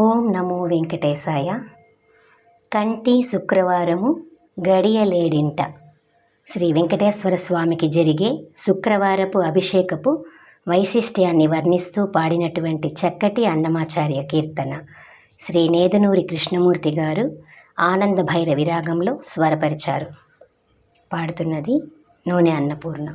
ఓం నమో వెంకటేశాయ. కంటి శుక్రవారము గడియలేడింట. శ్రీ వెంకటేశ్వర స్వామికి జరిగే శుక్రవారపు అభిషేకపు వైశిష్ట్యాన్ని వర్ణిస్తూ పాడినటువంటి చక్కటి అన్నమాచార్య కీర్తన శ్రీ నేదనూరి కృష్ణమూర్తి గారు ఆనంద భైర విరాగంలో స్వరపరిచారు. పాడుతున్నది నూనె అన్నపూర్ణ.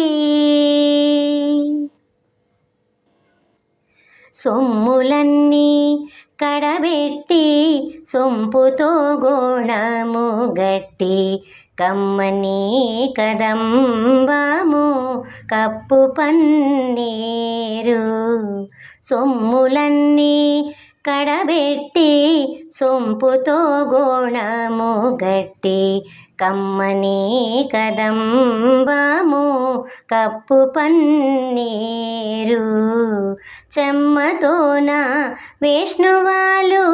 సొమ్ములన్నీ కడబెట్టి సొంపుతో గోణము గట్టి కమ్మని కదంబాము కప్పు పన్నీరు సొమ్ములన్నీ కడబెట్టి సొంపుతో గోణము గట్టి కమ్మని కదంబము కప్పు పన్నీరు. చెమ్మతోన విష్ణువాలు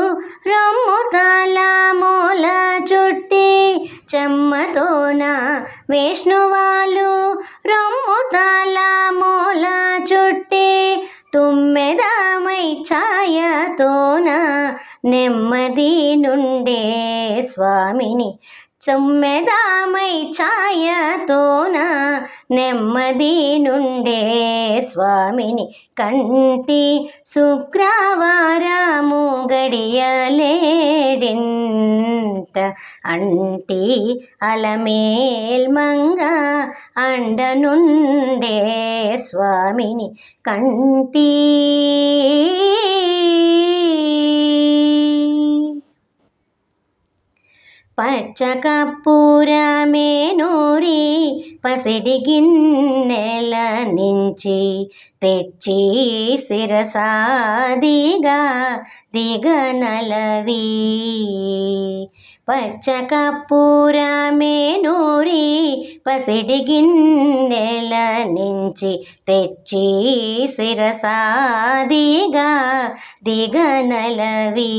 రొమ్ము తాళమూల చుట్టి చెమ్మతోన విష్ణువాలు రొమ్ము తాళమూల చుట్టి తుమ్మెదమై ఛాయతోన నెమ్మది నుండే స్వామిని తుమ్మెదామై ఛాయతోన నెమ్మది నుండే స్వామిని కంటి శుక్రవారము గడియలేడింట అంటి అలమేల్మంగా అండ నుండే స్వామిని కంటి పచ్చకప్పూరమే నూరి పసిడి గిన్నెల నుంచి తెచ్చి శిరసాదిగా దిగనలవి. పచ్చకప్పూరమే నూరి పసిడి గిన్నెల నుంచి తెచ్చి శిరసాదిగా దిగనలవి.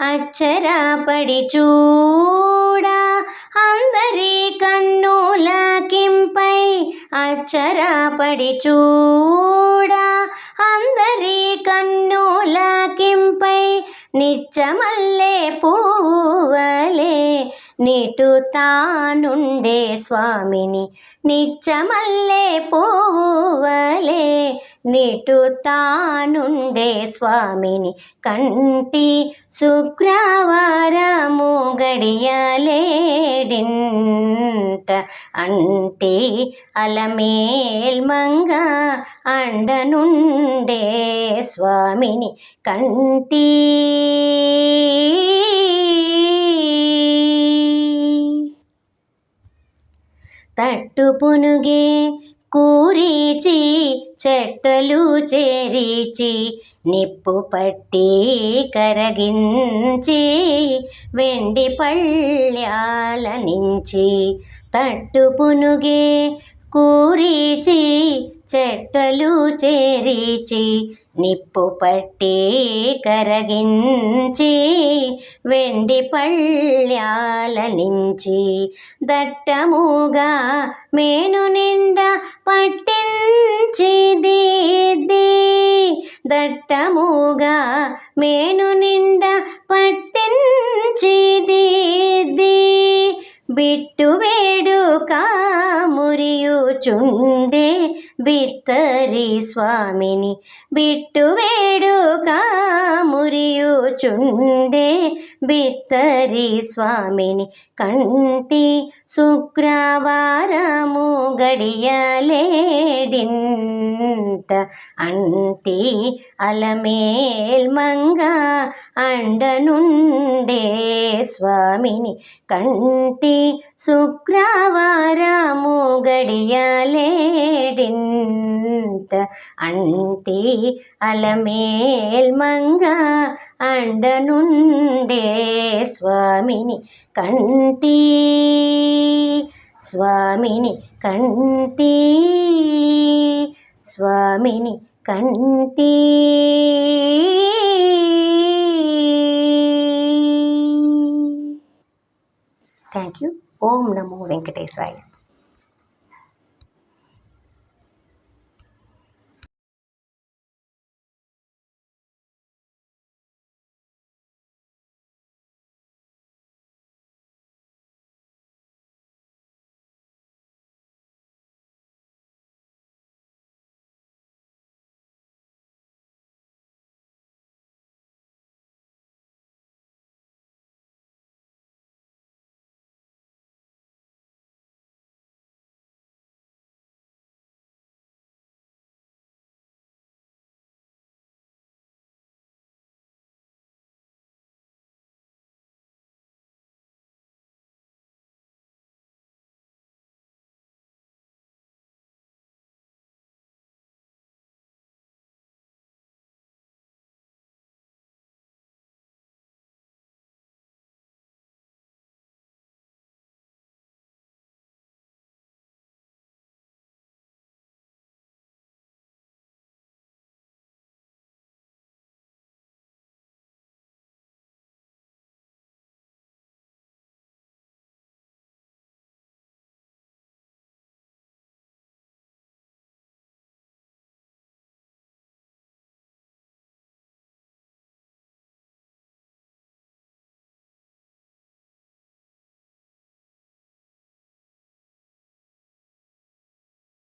అచ్చరా పడి చూడా అందరి కన్నుల కింపై అచ్చరాపడి చూడా అందరి కన్నుల కింపై నిచ్చమల్లే పూవలే నిటు తానుండే స్వామిని నిచ్చమల్లే పూవలే నిటు తానుండే స్వామిని కంటి శుక్రవారము గడియలేడింట. అంటే అలమేల్మంగ అండనుండే స్వామిని కంటి. తట్టు పునుగే కూరిచి చెట్టలు చేరిచి నిప్పు పట్టి కరగించి వెండి పళ్ళ్యాల నుంచి తట్టు పునుగే కూరీచి చెట్టలు చేరిచి నిప్పు పట్టి కరగించి వెండి పళ్ళ్యాల నుంచి దట్టముగా మేను నిండా పట్టించి దిద్ది దట్టముగా మేను నిండా పట్టించి దిద్ది బిట్టు వేడుక మురియుచుండే బిత్తరి స్వామిని బిట్టు వేడుక మురియుచుండే బిత్తరి స్వామిని కంటి శుక్రవారము గడియలేడింట. గడియలేడింత అంటి అలమేల్ మంగ అండనుండే స్వామిని కంటి శుక్రవార గడియలేడింత అంటి అలమేల్ మంగ అండనుండే స్వామిని కంటి స్వామిని కంటి స్వామిని కంటి thank you Om Namo Venkatesaya